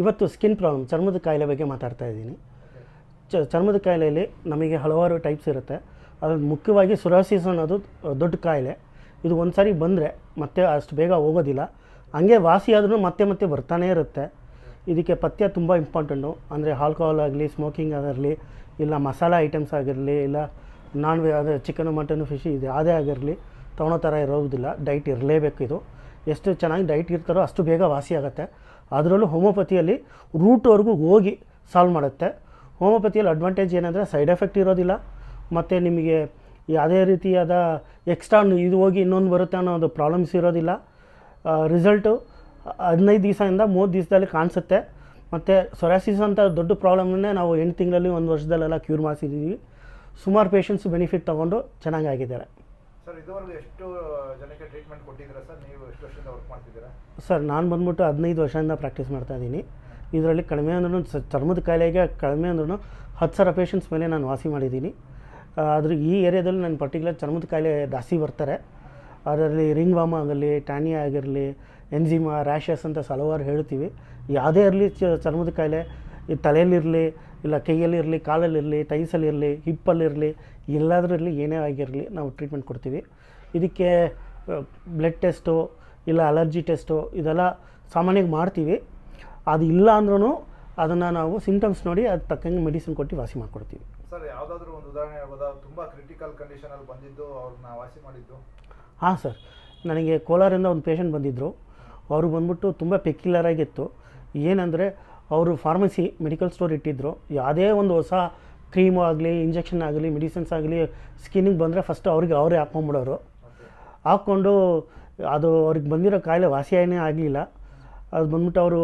ಇವತ್ತು skin problem, ಚರ್ಮದ ಕಾಯಿಲೆ ಬಗ್ಗೆ ಮಾತಾಡ್ತಾ ಇದ್ದೀನಿ. ಚ, ಚರ್ಮದ ಕಾಯಿಲೆಯಲ್ಲಿ ನಮಗೆ ಹಲವಾರು ಟೈಪ್ಸ್ ಇರುತ್ತೆ. ಅದ್ರಲ್ಲಿ ಮುಖ್ಯವಾಗಿ ಸುರಾಸಿಸ್ ಅನ್ನೋದು ದೊಡ್ಡ ಕಾಯಿಲೆ. ಇದು ಒಂದು ಸಾರಿ ಬಂದರೆ ಮತ್ತೆ ಅಷ್ಟು ಬೇಗ ಹೋಗೋದಿಲ್ಲ. ಹಂಗೆ ವಾಸಿ ಮತ್ತೆ ಮತ್ತೆ ಬರ್ತಾನೇ ಇರುತ್ತೆ. ಇದಕ್ಕೆ ಪಥ್ಯ ತುಂಬ ಇಂಪಾರ್ಟೆಂಟು ಅಂದರೆ ಆಲ್ಕೋಹಾಲ್ ಆಗಲಿ ಸ್ಮೋಕಿಂಗ್ ಆಗಿರಲಿ, ಇಲ್ಲ ಮಸಾಲ ಐಟಮ್ಸ್ ಆಗಿರಲಿ, ಇಲ್ಲ ನಾನ್ ವೆಜ್ ಅದೇ ಚಿಕನು ಮಟನು ಫಿಶ್ ಇದು ಯಾವುದೇ ಆಗಿರಲಿ, ತೊಗೊಳೋ ಥರ ಇರೋದಿಲ್ಲ. ಡೈಟ್ ಇರಲೇಬೇಕು ಇದು. ಎಷ್ಟು ಚೆನ್ನಾಗಿ ಡೈಟ್ ಇರ್ತಾರೋ ಅಷ್ಟು ಬೇಗ ವಾಸಿ ಆಗುತ್ತೆ. ಅದರಲ್ಲೂ ಹೋಮೋಪತಿಯಲ್ಲಿ ರೂಟ್ವರೆಗೂ ಹೋಗಿ ಸಾಲ್ವ್ ಮಾಡುತ್ತೆ. ಹೋಮೋಪತಿಯಲ್ಲಿ ಅಡ್ವಾಂಟೇಜ್ ಏನಂದರೆ ಸೈಡ್ ಎಫೆಕ್ಟ್ ಇರೋದಿಲ್ಲ. ಮತ್ತು ನಿಮಗೆ ಯಾವುದೇ ರೀತಿಯಾದ ಎಕ್ಸ್ಟ್ರಾ ಇದು ಹೋಗಿ ಇನ್ನೊಂದು ಬರುತ್ತೆ ಅನ್ನೋ ಒಂದು ಪ್ರಾಬ್ಲಮ್ಸ್ ಇರೋದಿಲ್ಲ. ರಿಸಲ್ಟು ಹದಿನೈದು ದಿವಸದಿಂದ ಮೂವತ್ತು ದಿವಸದಲ್ಲಿ ಕಾಣಿಸುತ್ತೆ. ಮತ್ತು ಸೊರಾಸಿಸ್ ಅಂತ ದೊಡ್ಡ ಪ್ರಾಬ್ಲಮ್ನೇ ನಾವು ಎಂಟು ತಿಂಗಳಲ್ಲಿ ಒಂದು ವರ್ಷದಲ್ಲೆಲ್ಲ ಕ್ಯೂರ್ ಮಾಡಿಸಿದ್ದೀವಿ ಸುಮಾರು ಪೇಷಂಟ್ಸ್ ಬೆನಿಫಿಟ್ ತೊಗೊಂಡು ಚೆನ್ನಾಗಾಗಿದ್ದಾರೆ. ಸರ್ ಇದುವರೆಗೂ ಎಷ್ಟು ಜನಕ್ಕೆ ಟ್ರೀಟ್ಮೆಂಟ್ ಕೊಟ್ಟಿದ್ದೀರಾ ಸರ್? ನೀವು ಎಷ್ಟು ವರ್ಷದಿಂದ ವರ್ಕ್ ಮಾಡ್ತಿದ್ದೀರಾ? ಸರ್ ನಾನು ಬಂದ್ಬಿಟ್ಟು ಹದಿನೈದು ವರ್ಷದಿಂದ ಪ್ರಾಕ್ಟೀಸ್ ಮಾಡ್ತಾ ಇದ್ದೀನಿ. ಇದರಲ್ಲಿ ಕಡಿಮೆ ಅಂದ್ರೂ ಚರ್ಮದ ಕಾಯಿಲೆಗೆ ಕಡಿಮೆ ಅಂದ್ರೂ ಹತ್ತು ಸಾವಿರ ಪೇಷಂಟ್ಸ್ ಮೇಲೆ ನಾನು ವಾಸಿ ಮಾಡಿದ್ದೀನಿ. ಆದರೆ ಈ ಏರಿಯಾದಲ್ಲಿ ನಾನು ಪರ್ಟಿಕ್ಯುಲರ್ ಚರ್ಮದ ಕಾಯಿಲೆ ಜಾಸ್ತಿ ಬರ್ತಾರೆ. ಅದರಲ್ಲಿ ರಿಂಗ್ ವಾಮ ಆಗಲಿ ಟ್ಯಾನಿಯಾ ಆಗಿರಲಿ ಎನ್ಜಿಮಾ ರ್ಯಾಷಸ್ ಅಂತ ಹಲವಾರು ಹೇಳ್ತೀವಿ. ಯಾವುದೇ ಇರಲಿ ಚರ್ಮದ ಕಾಯಿಲೆ ಈ ತಲೆಯಲ್ಲಿರಲಿ ಇಲ್ಲ ಕೈಯಲ್ಲಿರಲಿ ಕಾಲಲ್ಲಿರಲಿ ಟೈಸಲ್ಲಿರಲಿ ಹಿಪ್ಪಲ್ಲಿರಲಿ ಇರಲಿ ಏನೇ ಆಗಿರಲಿ ನಾವು ಟ್ರೀಟ್ಮೆಂಟ್ ಕೊಡ್ತೀವಿ. ಇದಕ್ಕೆ ಬ್ಲಡ್ ಟೆಸ್ಟು ಇಲ್ಲ ಅಲರ್ಜಿ ಟೆಸ್ಟು ಇದೆಲ್ಲ ಸಾಮಾನ್ಯವಾಗಿ ಮಾಡ್ತೀವಿ. ಅದು ಇಲ್ಲ ಅಂದ್ರೂ ಅದನ್ನು ನಾವು ಸಿಂಟಮ್ಸ್ ನೋಡಿ ಅದು ತಕ್ಕಂಗೆ ಮೆಡಿಸಿನ್ ಕೊಟ್ಟು ವಾಸಿ ಮಾಡಿಕೊಡ್ತೀವಿ. ಸರ್ ಯಾವುದಾದ್ರೂ ಒಂದು ಉದಾಹರಣೆ ಹೇಳ್ಬೋದಾ? ತುಂಬ ಕ್ರಿಟಿಕಲ್ ಕಂಡೀಷನಲ್ಲಿ ಬಂದಿದ್ದು ಅವ್ರನ್ನ ವಾಸಿ ಮಾಡಿದ್ದು. ಹಾಂ ಸರ್. ನನಗೆ ಕೋಲಾರಿಂದ ಒಂದು ಪೇಷಂಟ್ ಬಂದಿದ್ದರು ಅವರು ಬಂದ್ಬಿಟ್ಟು ತುಂಬ ಪೆಕ್ಯುಲರ್ ಆಗಿತ್ತು. ಏನಂದರೆ ಅವರು ಫಾರ್ಮಸಿ ಮೆಡಿಕಲ್ ಸ್ಟೋರ್ ಇಟ್ಟಿದ್ದರು ಯಾವುದೇ ಒಂದು ಹೊಸ ಕ್ರೀಮು ಆಗಲಿ ಇಂಜೆಕ್ಷನ್ ಆಗಲಿ ಮೆಡಿಸಿನ್ಸ್ ಆಗಲಿ ಸ್ಕಿನ್ನಿಗೆ ಬಂದರೆ ಫಸ್ಟ್ ಅವ್ರಿಗೆ ಅವರೇ ಹಾಕ್ಕೊಂಬಿಡೋರು. ಹಾಕ್ಕೊಂಡು ಅದು ಅವ್ರಿಗೆ ಬಂದಿರೋ ಕಾಯಿಲೆ ವಾಸಿಯೇ ಆಗಲಿಲ್ಲ. ಅದು ಬಂದ್ಬಿಟ್ಟು ಅವರು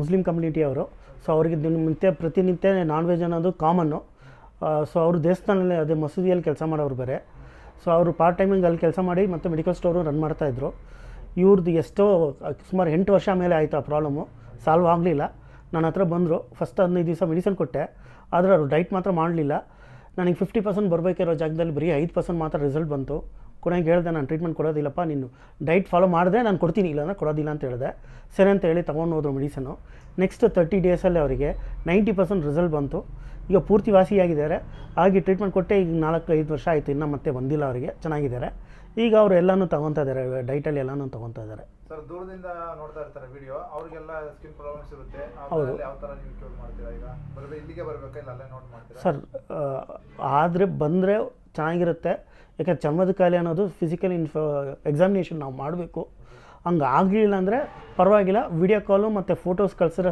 ಮುಸ್ಲಿಂ ಕಮ್ಯುನಿಟಿಯವರು ಸೊ ಅವ್ರಿಗೆ ದಿನ ನಿತ್ಯ, ಪ್ರತಿನಿತ್ಯ ನಾನ್ ವೆಜ್ ಅನ್ನೋದು ಕಾಮನ್ನು ಸೊ ಅವರು ದೇವಸ್ಥಾನದಲ್ಲಿ ಅದೇ ಮಸೂದಿಯಲ್ಲಿ ಕೆಲಸ ಮಾಡೋರು ಬೇರೆ. ಸೊ ಅವರು ಪಾರ್ಟ್ ಟೈಮಿಂಗ್ ಅಲ್ಲಿ ಕೆಲಸ ಮಾಡಿ ಮತ್ತು ಮೆಡಿಕಲ್ ಸ್ಟೋರು ರನ್ ಮಾಡ್ತಾಯಿದ್ರು ಇವ್ರದ್ದು ಎಷ್ಟೋ ಸುಮಾರು ಎಂಟು ವರ್ಷ ಮೇಲೆ ಆಯಿತು ಆ ಪ್ರಾಬ್ಲಮು ಸಾಲ್ವ್ ಆಗಲಿಲ್ಲ. ನನ್ನ ಹತ್ರ ಬಂದರು. ಫಸ್ಟ್ ಹದಿನೈದು ದಿವಸ ಮೆಡಿಸಿನ್ ಕೊಟ್ಟೆ. ಆದರೆ ಅವರು ಡೈಟ್ ಮಾತ್ರ ಮಾಡಲಿಲ್ಲ. ನನಗೆ ಫಿಫ್ಟಿ ಪರ್ಸೆಂಟ್ ಬರಬೇಕಿರೋ ಜಾಗದಲ್ಲಿ ಬರೀ ಐದು ಪರ್ಸೆಂಟ್ ಮಾತ್ರ ರಿಸಲ್ಟ್ ಬಂತು. ಕೊನೆಗೆ ಹೇಳಿದೆ ನಾನು ಟ್ರೀಟ್ಮೆಂಟ್ ಕೊಡೋದಿಲ್ಲಪ್ಪ ನೀನು ಡೈಟ್ ಫಾಲೋ ಮಾಡಿದ್ರೆ ನಾನು ಕೊಡ್ತೀನಿ ಇಲ್ಲಾಂದ್ರೆ ಕೊಡೋದಿಲ್ಲ ಅಂತ ಹೇಳಿದೆ. ಸರಿ ಅಂತ ಹೇಳಿ ತೊಗೊಂಡು ಹೋದ್ರು ಮೆಡಿಸನ್ನು ನೆಕ್ಸ್ಟ್ ತರ್ಟಿ ಡೇಸಲ್ಲಿ ಅವರಿಗೆ ನೈಂಟಿ ಪರ್ಸೆಂಟ್ ರಿಸಲ್ಟ್ ಬಂತು. ಈಗ ಪೂರ್ತಿ ವಾಸಿಯಾಗಿದ್ದಾರೆ ಹಾಗೆ ಟ್ರೀಟ್ಮೆಂಟ್ ಕೊಟ್ಟೆ ಈಗ ನಾಲ್ಕು ಐದು ವರ್ಷ ಆಯಿತು ಇನ್ನೂ ಮತ್ತೆ ಬಂದಿಲ್ಲ ಅವರಿಗೆ ಚೆನ್ನಾಗಿದ್ದಾರೆ. ಈಗ ಅವರು ಎಲ್ಲನೂ ತೊಗೊತಾ ಇದ್ದಾರೆ ಡೈಟಲ್ಲಿ ಎಲ್ಲನೂ ತೊಗೊತಾ ಇದ್ದಾರೆ. ಸರ್ ದೂರದಿಂದ ನೋಡ್ತಾ ಇರ್ತಾರೆ ವಿಡಿಯೋ ಅವರಿಗೆಲ್ಲ ಸ್ಕಿನ್ ಪ್ರಾಬ್ಲಮ್ಸ್ ಇರುತ್ತೆ. ಹೌದು. ಯಾವ ಥರ ನೀವು ಕ್ಯೂರ್ ಮಾಡ್ತೀರಾ ಈಗ? ಬರಬೇಕು ಇಲ್ಲಿಗೆ ಬರಬೇಕಾ ಇಲ್ಲ ಅಲ್ಲೇ ನೋಟ್ ಮಾಡ್ತೀರಾ? ಸರ್ ಆದರೆ ಬಂದರೆ ಚೆನ್ನಾಗಿರುತ್ತೆ. ಯಾಕಂದ್ರೆ ಚರ್ಮದ ಕಾಯಿಲೆ ಅನ್ನೋದು ಫಿಸಿಕಲ್ ಇನ್ಫ ಎಕ್ಸಾಮಿನೇಷನ್ ನಾವು ಮಾಡಬೇಕು. ಹಂಗೆ ಆಗಲಿಲ್ಲ ಅಂದರೆ ಪರವಾಗಿಲ್ಲ ವಿಡಿಯೋ ಕಾಲು ಮತ್ತು ಫೋಟೋಸ್ ಕಳ್ಸಿದ್ರೆ